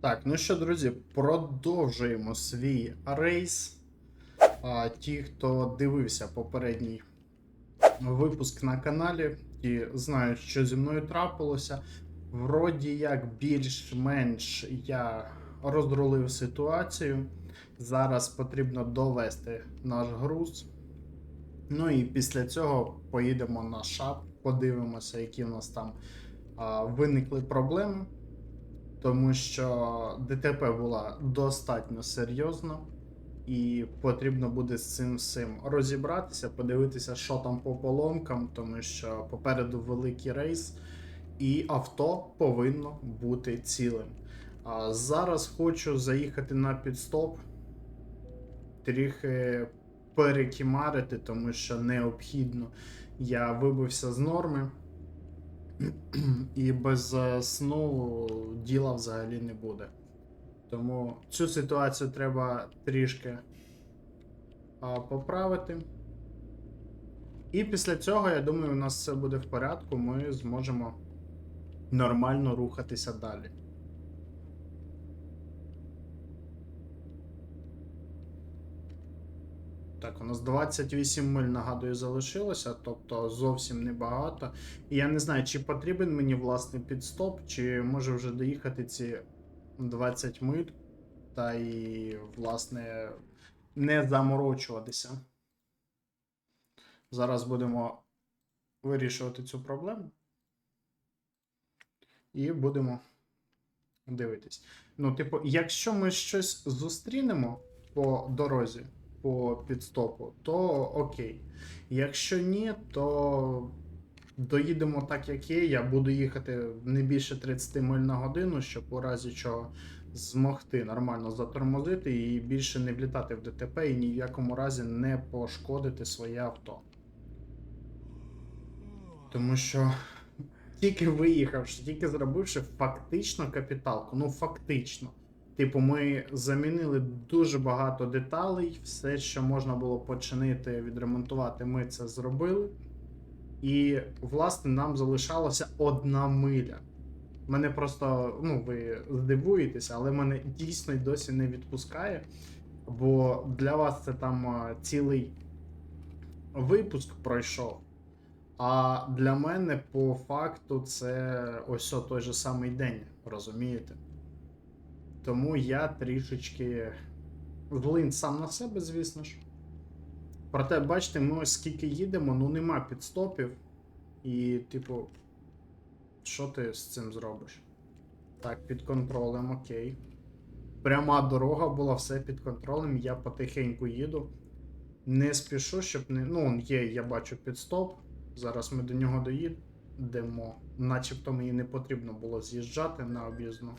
Так, ну що, друзі, продовжуємо свій рейс. А, ті, хто дивився попередній випуск на каналі, ті знають, що зі мною трапилося. Вроді як більш-менш я розрулив ситуацію. Зараз потрібно довести наш груз. Ну і після цього поїдемо на шап, подивимося, які в нас там а, виникли проблеми тому що ДТП була достатньо серйозна, і потрібно буде з цим всім розібратися, подивитися, що там по поломкам, тому що попереду великий рейс, і авто повинно бути цілим. А зараз хочу заїхати на підстоп, трохи перекімарити, тому що необхідно. Я вибився з норми. І без сну діла взагалі не буде. Тому цю ситуацію треба трішки поправити. І після цього, я думаю, у нас все буде в порядку, ми зможемо нормально рухатися далі. Так, у нас 28 миль, нагадую, залишилося, тобто зовсім небагато. І я не знаю, чи потрібен мені власний підстоп, чи може вже доїхати ці 20 миль, та і, власне, не заморочуватися. Зараз будемо вирішувати цю проблему. І будемо дивитись. Ну, типу, якщо ми щось зустрінемо по дорозі, по підстопу, то окей. Якщо ні, то доїдемо так, як є. Я буду їхати не більше 30 миль на годину, щоб у разі чого змогти нормально затормозити і більше не влітати в ДТП і ні в якому разі не пошкодити своє авто. Тому що тільки виїхавши, тільки зробивши фактично капіталку. Ну, фактично. Типу, ми замінили дуже багато деталей, все, що можна було починити відремонтувати, ми це зробили. І, власне, нам залишалося одна миля. Мене просто, ну, ви здивуєтеся, але мене дійсно й досі не відпускає. Бо для вас це там цілий випуск пройшов. А для мене по факту це ось той же самий день, розумієте? Тому я трішечки злин сам на себе, звісно ж. Проте, бачите, ми ось скільки їдемо, ну нема підстопів. І, типу, що ти з цим зробиш? Так, під контролем, окей. Пряма дорога була, все під контролем, я потихеньку їду. Не спішу, щоб не. Ну, є, я бачу підстоп. Зараз ми до нього доїдемо. Начебто мені не потрібно було з'їжджати на об'їзну.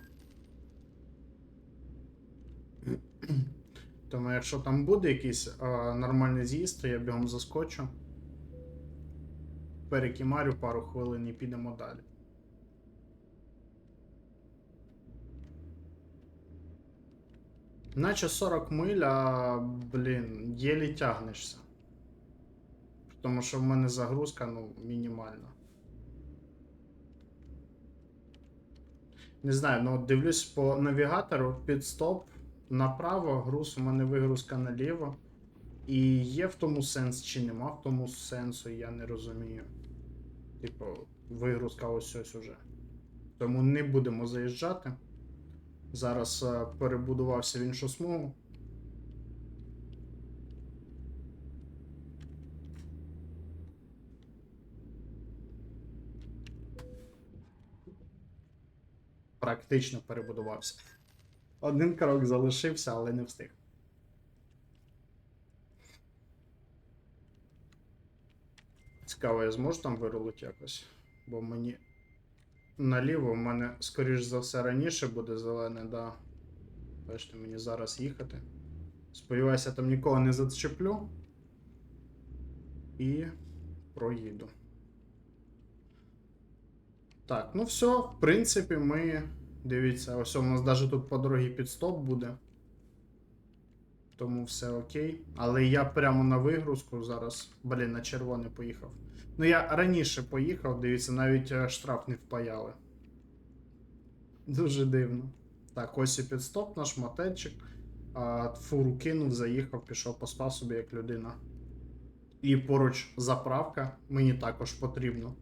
Тому якщо там буде якийсь а, нормальний з'їзд, то я бігом заскочу. Перекімарю пару хвилин і підемо далі. Наче 40 миль, а, блін, єлі тягнешся. Тому що в мене загрузка, ну, мінімальна. Не знаю, ну дивлюсь по навігатору, підстоп направо, груз у мене вигрузка наліво. І є в тому сенс чи нема в тому сенсу, я не розумію. Типу, вигрузка ось ось уже. Тому не будемо заїжджати. Зараз е, перебудувався в іншу смугу. Практично перебудувався. Один крок залишився, але не встиг. Цікаво, я зможу там вирулити якось. Бо мені наліво в мене, скоріш за все, раніше буде зелене, да. Бачите, мені зараз їхати. Сподіваюся, там нікого не зачеплю. І проїду. Так, ну все, в принципі, ми. Дивіться, ось у нас навіть тут по дорозі підстоп буде. Тому все окей. Але я прямо на вигрузку зараз. Блін, на червоне поїхав. Ну я раніше поїхав, дивіться, навіть е, штраф не впаяли. Дуже дивно. Так, ось і підстоп наш мотельчик. Фуру кинув, заїхав, пішов, поспав собі як людина. І поруч заправка мені також потрібно.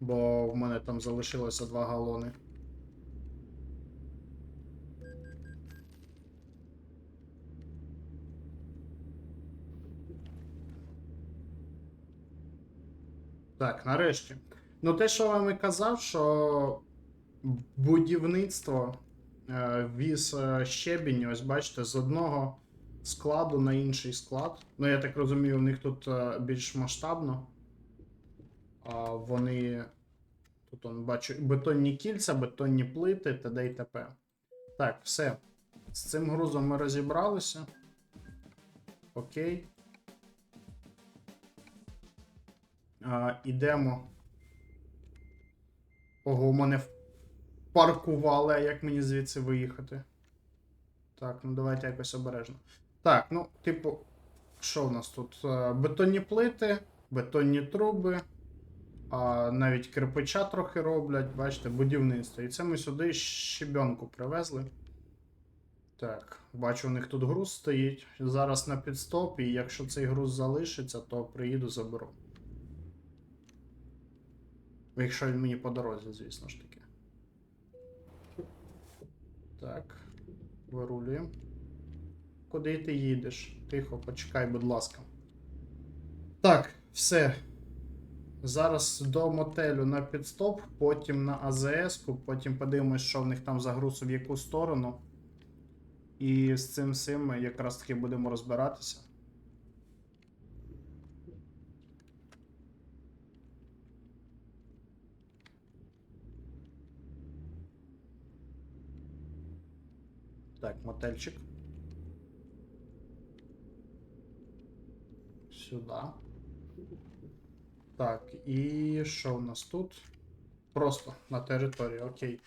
Бо в мене там залишилося 2 галони. Так, нарешті. Ну, те, що вам і казав, що будівництво е, віз е, щебінь, ось бачите, з одного складу на інший склад. Ну, я так розумію, у них тут е, більш масштабно. А вони. Тут он бачу бетонні кільця, бетонні плити, т.д. і т.п. Так, все. З цим грузом ми розібралися. Окей. А, ідемо. Ого, мене паркували, як мені звідси виїхати? Так, ну давайте якось обережно. Так, ну, типу, що в нас тут? Е, Бетонні плити, бетонні труби, а, навіть кирпича трохи роблять, бачите, будівництво. І це ми сюди щебенку привезли. Так, бачу, у них тут груз стоїть. Зараз на підстоп, і якщо цей груз залишиться, то приїду заберу. Якщо він мені по дорозі, звісно ж таки. Так, вирулюємо. Куди ти їдеш? Тихо, почекай, будь ласка. Так, все. Зараз до мотелю на підстоп, потім на АЗС-ку, потім подивимось, що в них там за груз в яку сторону. І з цим всім ми якраз таки будемо розбиратися. Так, мотельчик. Сюда. Так, і що в нас тут? Просто на території, окей.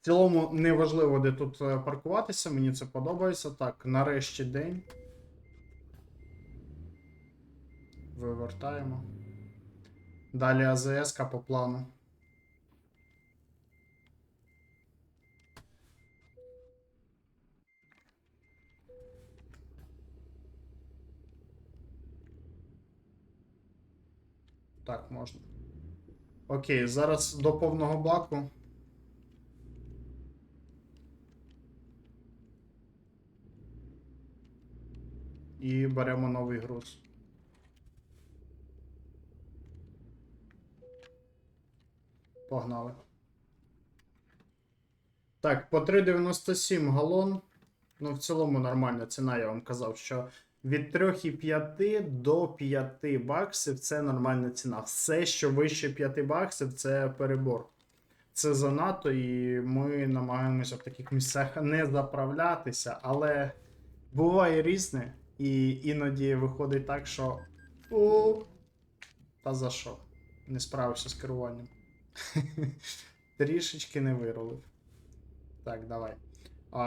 В цілому не важливо, де тут е, паркуватися, мені це подобається. Так, нарешті день. Вивертаємо. Далі АЗС по плану. Так, можна. Окей, зараз до повного баку. І беремо новий груз. Погнали. Так, по 3,97 галон. Ну, в цілому нормальна ціна, я вам казав, що від 3,5 до 5 баксів це нормальна ціна. Все, що вище 5 баксів, це перебор. Це занадто, і ми намагаємося в таких місцях не заправлятися, але буває різне, і іноді виходить так, що. О, та за що? Не справився з керуванням. Трішечки не вирулив. Так, давай.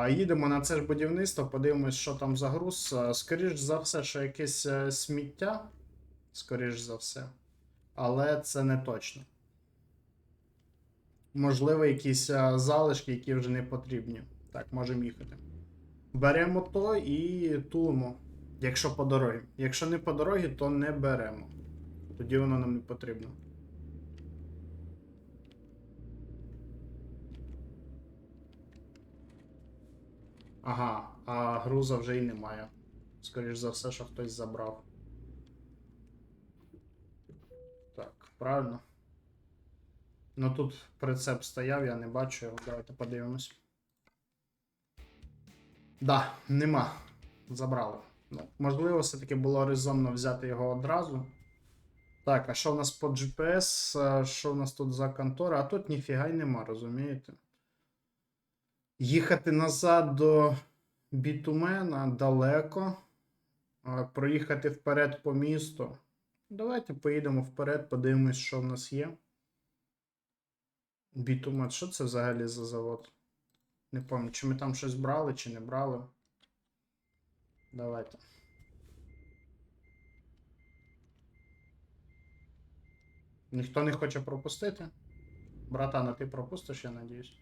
Їдемо на це ж будівництво, подивимось, що там за груз. Скоріш за все, що якесь е, сміття. Скоріш за все. Але це не точно. Можливо, якісь е, залишки, які вже не потрібні. Так, можемо їхати. Беремо то і тулимо. Якщо по дорозі. Якщо не по дорозі, то не беремо. Тоді воно нам не потрібно. Ага, а груза вже й немає. Скоріш за все, що хтось забрав. Так, правильно. Ну тут прицеп стояв, я не бачу його. Давайте подивимось. Да, нема. Забрали. Ну, можливо, все-таки було резонно взяти його одразу. Так, а що в нас по GPS? Що в нас тут за контора? А тут ніфіга й нема, розумієте? Їхати назад до бітумена далеко. Проїхати вперед по місту. Давайте поїдемо вперед, подивимось, що в нас є. Бітумен, що це взагалі за завод? Не пам'ятаю, чи ми там щось брали, чи не брали. Давайте. Ніхто не хоче пропустити. Братана, ти пропустиш, я надіюсь.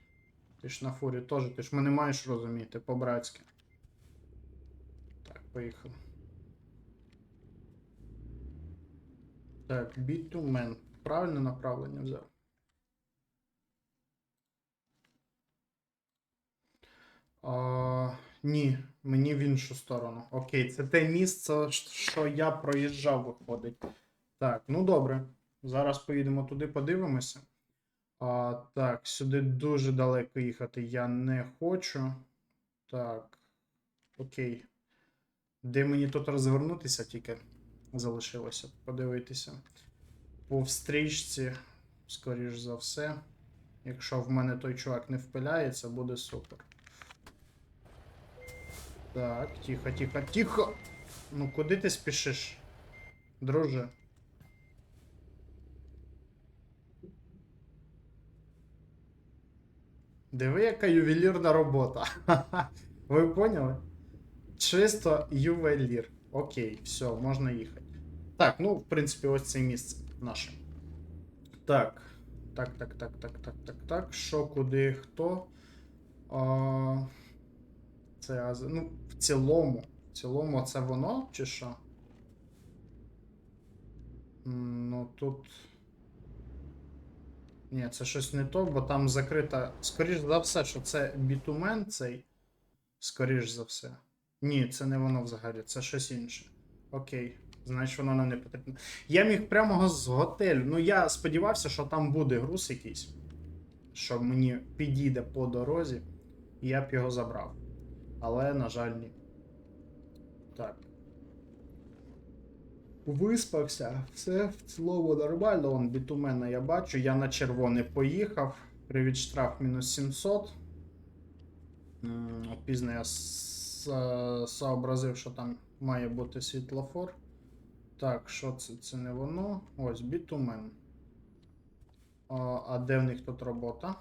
Ти ж на фурі теж, ти ж мене маєш розуміти, по-братськи. Так, поїхали. Так, B2Man. Правильне направлення взяв. А, ні, мені в іншу сторону. Окей, це те місце, що я проїжджав, виходить. Так, ну добре. Зараз поїдемо туди, подивимося. А, так, сюди дуже далеко їхати я не хочу. Так. Окей. Де мені тут розвернутися тільки залишилося подивитися. По встрічці, скоріш за все. Якщо в мене той чувак не впиляється, буде супер. Так, тихо, тихо, тихо. Ну куди ти спішиш? Друже. Диви, яка ювелірна робота. Ви поняли? Чисто ювелір. Окей, все, можна їхати. Так, ну, в принципі, ось це місце наше. Так. Так, так, так, так, так, так, так. Що, куди, хто? А, це аз... Ну, в цілому. В цілому, це воно, чи що? Ну, тут. Ні, це щось не то, бо там закрита. Скоріш за все, що це бітумен цей. Скоріш за все. Ні, це не воно взагалі, це щось інше. Окей. Значить, воно нам не потрібно. Я міг прямо з готелю. Ну, я сподівався, що там буде груз якийсь. Що мені підійде по дорозі, і я б його забрав. Але, на жаль, ні. Так. Виспався, все в цілому нормально. Вон бітумена я бачу. Я на червоний поїхав. Привід штраф мінус 700. М, Пізно я сообразив, що там має бути світлофор. Так, що це? Це не воно. Ось бітумен. А, а де в них тут робота?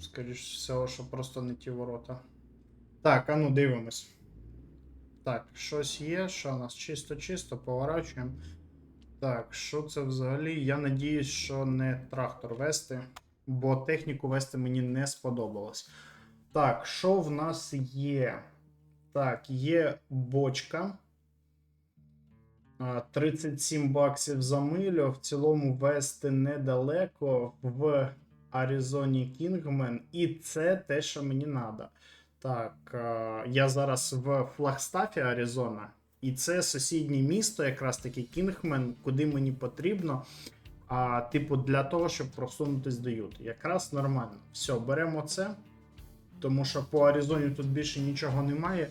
Скоріше всього, що просто не ті ворота. Так, а ну дивимось. Так, щось є, що у нас чисто-чисто, поворачуємо. Так, що це взагалі? Я надіюсь, що не трактор вести, бо техніку вести мені не сподобалось. Так, що в нас є? Так, є бочка. 37 баксів за милю. В цілому вести недалеко в Аризоні Кінгмен. І це те, що мені треба. Так, я зараз в Флагстафі, Аризона. І це сусіднє місто, якраз таки Кінгмен, куди мені потрібно. А, типу, для того, щоб просунутись до Юти. Якраз нормально. Все, беремо це. Тому що по Аризоні тут більше нічого немає.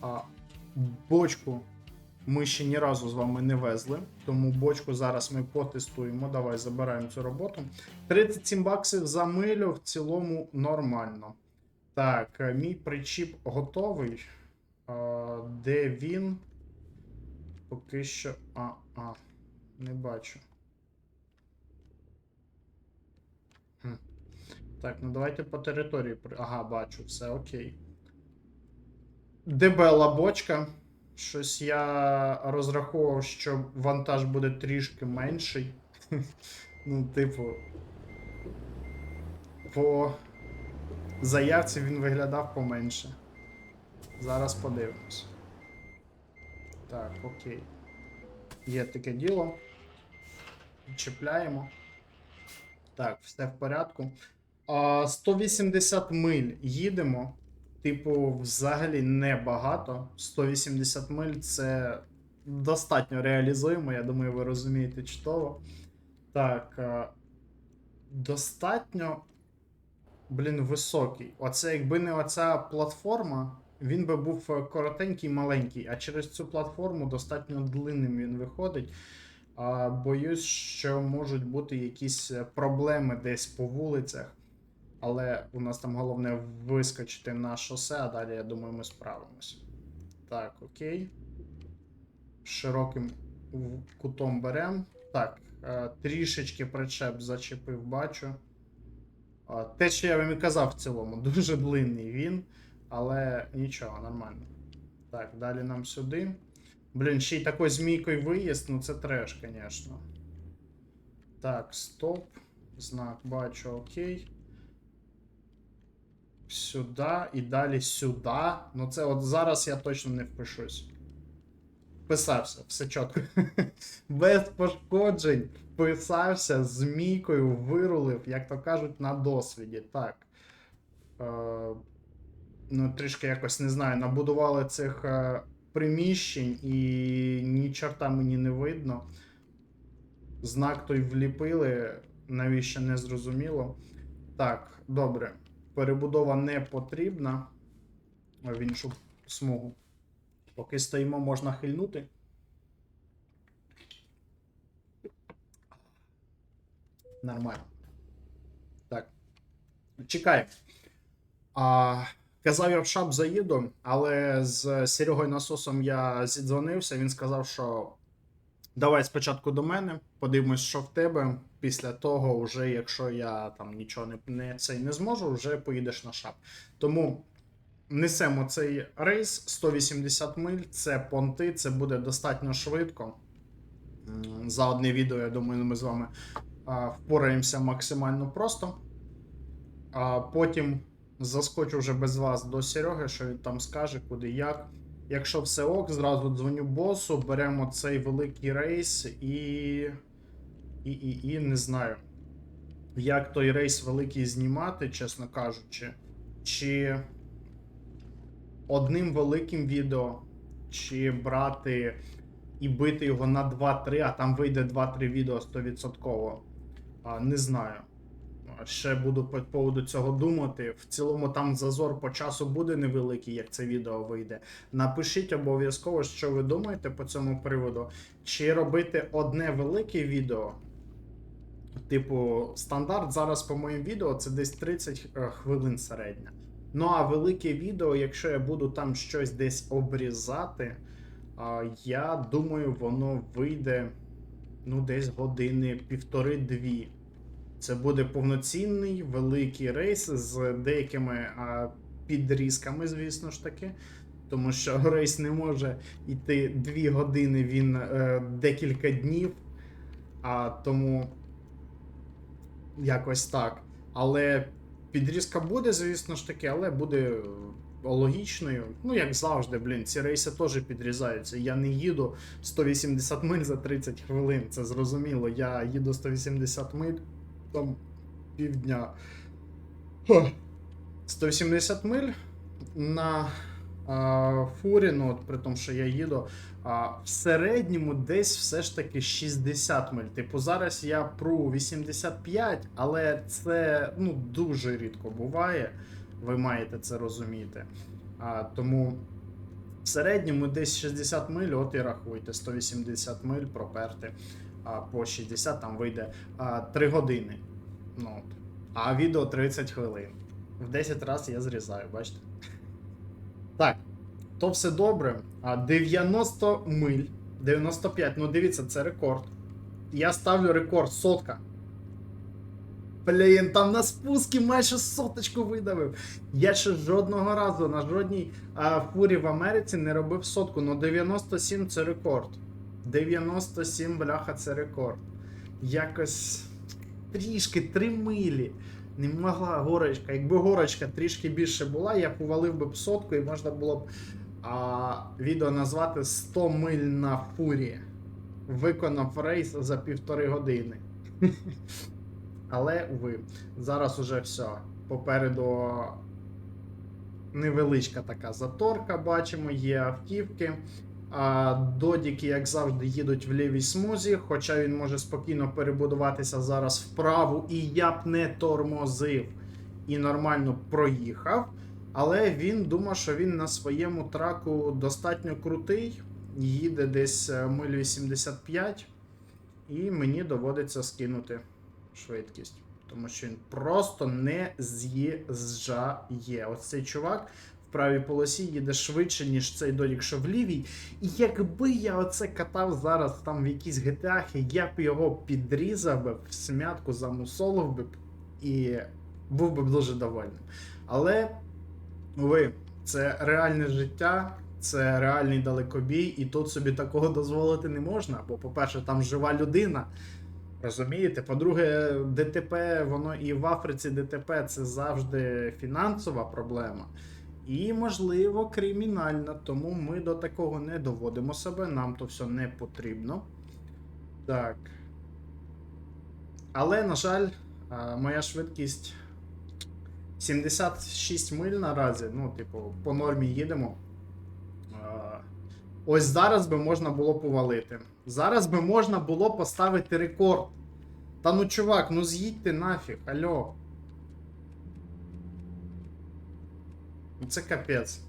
А, бочку ми ще ні разу з вами не везли. Тому бочку зараз ми потестуємо. Давай забираємо цю роботу. 37 баксів за милю в цілому нормально. Так, е, мій причіп готовий. А, де він? Поки що. А, а, не бачу. Хм. Так, ну давайте по території. Ага, бачу, все окей. Дебела бочка. Щось я розраховував, що вантаж буде трішки менший. Ну, типу. По заявці він виглядав поменше. Зараз подивимось. Так, окей. Є таке діло. Чіпляємо. Так, все в порядку. 180 миль їдемо. Типу, взагалі небагато. 180 миль це достатньо реалізуємо, я думаю, ви розумієте чудово. Так. Достатньо. Блін, високий. Оце, якби не оця платформа, він би був е, коротенький, маленький, а через цю платформу достатньо длинним він виходить. А, боюсь, що можуть бути якісь е, проблеми десь по вулицях. Але у нас там головне вискочити на шосе, а далі, я думаю, ми справимось. Так, окей. Широким кутом беремо. Так, е, трішечки причеп зачепив, бачу. Те, що я вам і казав в цілому, дуже длинний він, але нічого, нормально. Так, далі нам сюди. Блін, ще й такою змійкою виїзд, ну це треш, звісно. Так, стоп. Знак бачу, окей. Сюди і далі сюди. Ну це от зараз я точно не впишусь. Вписався, все чітко. Без пошкоджень. Вписався, з мійкою вирулив, як то кажуть, на досвіді. Так. Е, ну, трішки якось не знаю, набудували цих е, приміщень і ні чорта мені не видно. Знак той вліпили, навіщо не зрозуміло. Так, добре. Перебудова не потрібна в іншу смугу. Поки стоїмо, можна хильнути. Нормально. Так. Чекай. А, казав я в шап заїду, але з Серегою Насосом я зідзвонився. Він сказав, що давай спочатку до мене, подивимось, що в тебе. Після того, вже якщо я там нічого не, не, цей не зможу, вже поїдеш на шап. Тому несемо цей рейс 180 миль, це понти, це буде достатньо швидко. За одне відео, я думаю, ми з вами впораємося максимально просто. А потім заскочу вже без вас до Сереги, що він там скаже, куди як. Якщо все ок, зразу дзвоню босу, беремо цей великий рейс і. І, і, і не знаю, як той рейс великий знімати, чесно кажучи. Чи одним великим відео, чи брати і бити його на 2-3, а там вийде 2-3 відео 100%. Не знаю. Ще буду по поводу цього думати. В цілому там зазор по часу буде невеликий, як це відео вийде. Напишіть обов'язково, що ви думаєте по цьому приводу. Чи робити одне велике відео? Типу, стандарт зараз по моїм відео це десь 30 е, хвилин середня. Ну а велике відео, якщо я буду там щось десь обрізати, я думаю, воно вийде ну, десь години півтори-дві. Це буде повноцінний великий рейс з деякими підрізками, звісно ж таки. Тому що рейс не може йти 2 години, він е, декілька днів. А тому якось так. Але підрізка буде, звісно ж таки, але буде е, логічною. Ну, як завжди, блін, ці рейси теж підрізаються. Я не їду 180 миль за 30 хвилин. Це зрозуміло. Я їду 180 миль там півдня. 180 миль на фурі, ну, от при тому, що я їду. В середньому десь все ж таки 60 миль. Типу, зараз я пру 85, але це ну, дуже рідко буває. Ви маєте це розуміти. А, тому в середньому десь 60 миль, от і рахуйте, 180 миль проперти. А по 60 там вийде а, 3 години. Ну. А відео 30 хвилин. В 10 разів я зрізаю, бачите? Так, то все добре. А 90 миль. 95. Ну дивіться, це рекорд. Я ставлю рекорд сотка. Блін, там на спускі майже соточку видавив. Я ще жодного разу на жодній а, фурі в Америці не робив сотку. Ну 97 це рекорд. 97, бляха, це рекорд. Якось трішки 3 милі. Не могла горочка. Якби горочка трішки більше була, я повалив би б сотку і можна було б а, відео назвати 100 миль на фурі. Виконав рейс за півтори години. Але, уви, зараз уже все. Попереду невеличка така заторка, бачимо, є автівки. А Додіки, як завжди, їдуть в лівій смузі, хоча він може спокійно перебудуватися зараз вправу, і я б не тормозив і нормально проїхав. Але він думав, що він на своєму траку достатньо крутий, їде десь е, миль 85, і мені доводиться скинути швидкість. Тому що він просто не з'їжджає. Ось цей чувак в правій полосі їде швидше, ніж цей додік, що в лівій. І якби я оце катав зараз там в якійсь GTA, я б його підрізав би, в смятку замусолив би і був би дуже довольним. Але, ви, це реальне життя. Це реальний далекобій, і тут собі такого дозволити не можна. Бо, по-перше, там жива людина. Розумієте? По-друге, ДТП, воно і в Африці ДТП це завжди фінансова проблема. І, можливо, кримінальна. Тому ми до такого не доводимо себе, нам то все не потрібно. Так. Але, на жаль, моя швидкість 76 миль наразі. Ну, типу, по нормі їдемо. Ось зараз би можна було повалити. Зараз би можна було поставити рекорд. Та ну чувак, ну з'їдьте нафіг, алло. Це капець.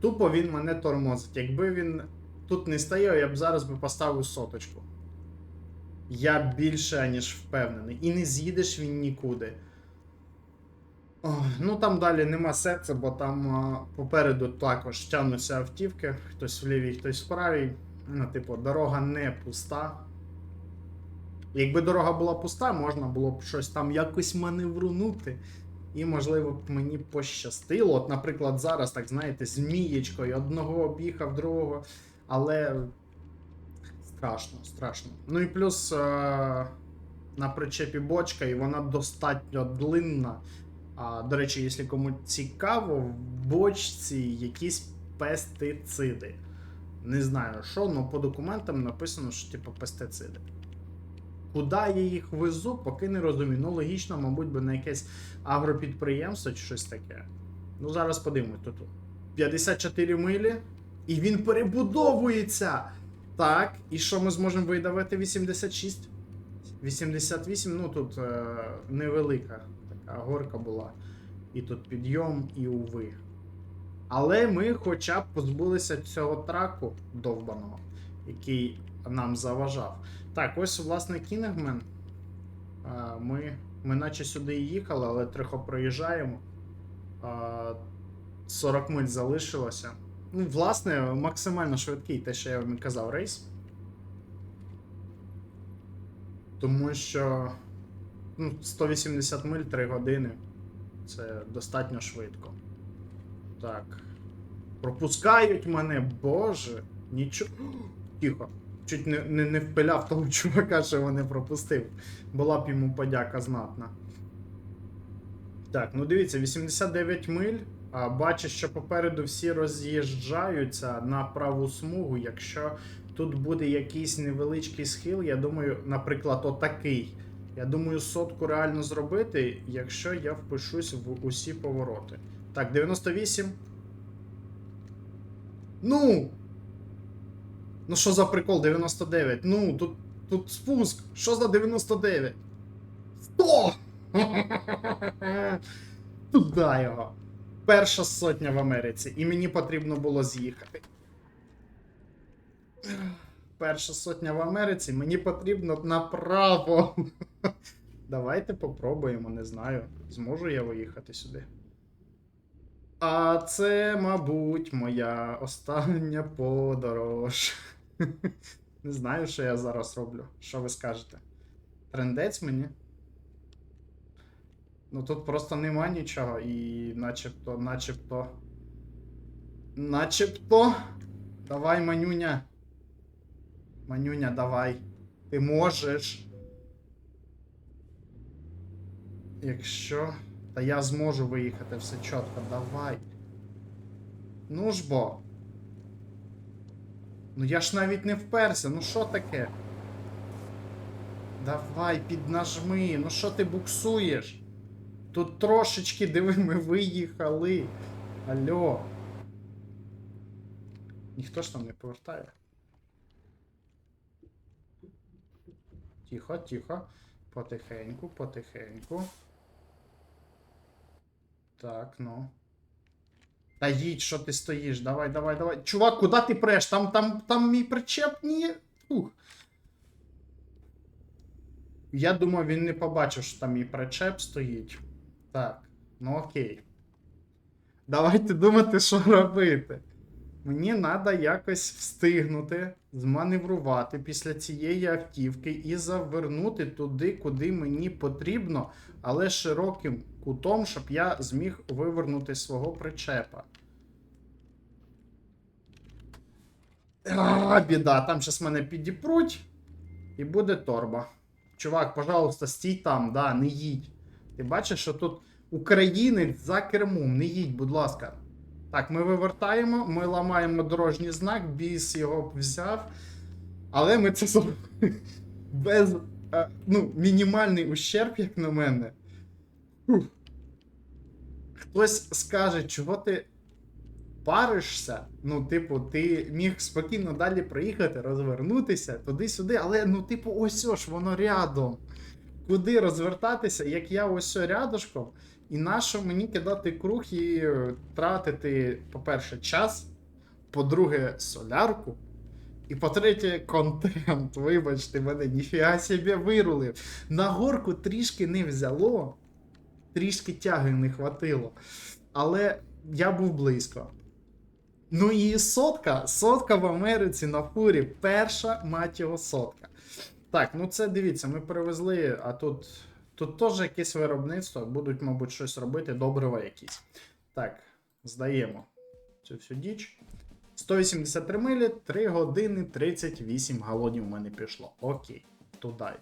Тупо він мене тормозить. Якби він тут не стояв, я б зараз би поставив соточку. Я більше ніж впевнений. І не з'їдеш він нікуди. Ой, ну там далі нема серця, бо там а, попереду також тягнуться автівки, хтось в лівій, хтось в правій. Ну, типу, дорога не пуста. Якби дорога була пуста, можна було б щось там якось маневрунути. І, можливо, б мені пощастило. От, наприклад, зараз, так знаєте, змієчкою одного об'їхав, другого. Але страшно, страшно. Ну і плюс е- на причепі бочка, і вона достатньо длинна. А, до речі, якщо кому цікаво, в бочці якісь пестициди. Не знаю що, але по документам написано, що типу пестициди. Куди я їх везу, поки не розумію. Ну, логічно, мабуть, би на якесь агропідприємство чи щось таке. Ну, зараз подивимось. Тут 54 милі, і він перебудовується. Так, і що ми зможемо видавати 86? 88, ну тут е, невелика така горка була. І тут підйом, і уви. Але ми хоча б позбулися цього траку довбаного, який нам заважав. Так, ось, власне, Кінгмен. Ми, ми наче сюди і їхали, але трохи проїжджаємо. 40 миль залишилося. Ну, власне, максимально швидкий, те, що я вам казав, рейс. Тому що ну, 180 миль 3 години. Це достатньо швидко. Так. Пропускають мене, боже. Нічого. Тихо. Чуть не, не, не впиляв того чувака, що мене пропустив. Була б йому подяка знатна. Так, ну дивіться, 89 миль. А, бачу, що попереду всі роз'їжджаються на праву смугу. Якщо тут буде якийсь невеличкий схил, я думаю, наприклад, отакий. Я думаю, сотку реально зробити, якщо я впишусь в усі повороти. Так, 98. Ну! Ну що за прикол 99? Ну, тут, тут спуск. Що за 99? 100! Туда його. Перша сотня в Америці. І мені потрібно було з'їхати. Перша сотня в Америці, мені потрібно направо. Давайте попробуємо, не знаю. Зможу я виїхати сюди. А це, мабуть, моя остання подорож. Не знаю, що я зараз роблю. Що ви скажете? Трендець мені? Ну тут просто нема нічого, і начебто, начебто. Начебто. Давай, манюня. Манюня, давай. Ти можеш. Якщо. Та я зможу виїхати все чітко, давай. Ну ж бо. Ну я ж навіть не вперся, ну що таке? Давай, піднажми, ну що ти буксуєш? Тут трошечки, диви, ми виїхали. Алло. Ніхто ж там не повертає. Тихо, тихо. Потихеньку, потихеньку. Так, ну. Та їдь, що ти стоїш? Давай, давай, давай. Чувак, куди ти преш? Там, там, там мій причеп ні. Ух. Я думав, він не побачив, що там мій причеп стоїть. Так, ну окей. Давайте думати, що робити. Мені треба якось встигнути зманеврувати після цієї автівки і завернути туди, куди мені потрібно, але широким кутом, щоб я зміг вивернути свого причепа. А, біда, там щас мене підіпруть. І буде торба. Чувак, пожалуйста, стій там, да, не їдь. Ти бачиш, що тут українець за кермом, не їдь, будь ласка. Так, ми вивертаємо, ми ламаємо дорожній знак, біс його взяв. Але ми це без е, ну, мінімальний ущерб, як на мене. Хтось скаже, чого ти паришся? Ну, типу, ти міг спокійно далі проїхати, розвернутися туди-сюди, але ну, типу, ось о ж, воно рядом. Куди розвертатися, як я ось рядышком, і нащо мені кидати круг і тратити, по-перше, час, по-друге, солярку. І по-третє, контент. Вибачте мене, ніфіга собі вирулив. На горку трішки не взяло, трішки тяги не хватило. Але я був близько. Ну і сотка, сотка в Америці на фурі. Перша мать його сотка. Так, ну це дивіться, ми перевезли, а тут. Тут теж якесь виробництво, будуть, мабуть, щось робити, добрива якісь. Так, здаємо цю всю діч. 183 милі, 3 години 38 галонів у мене пішло. Окей, туди.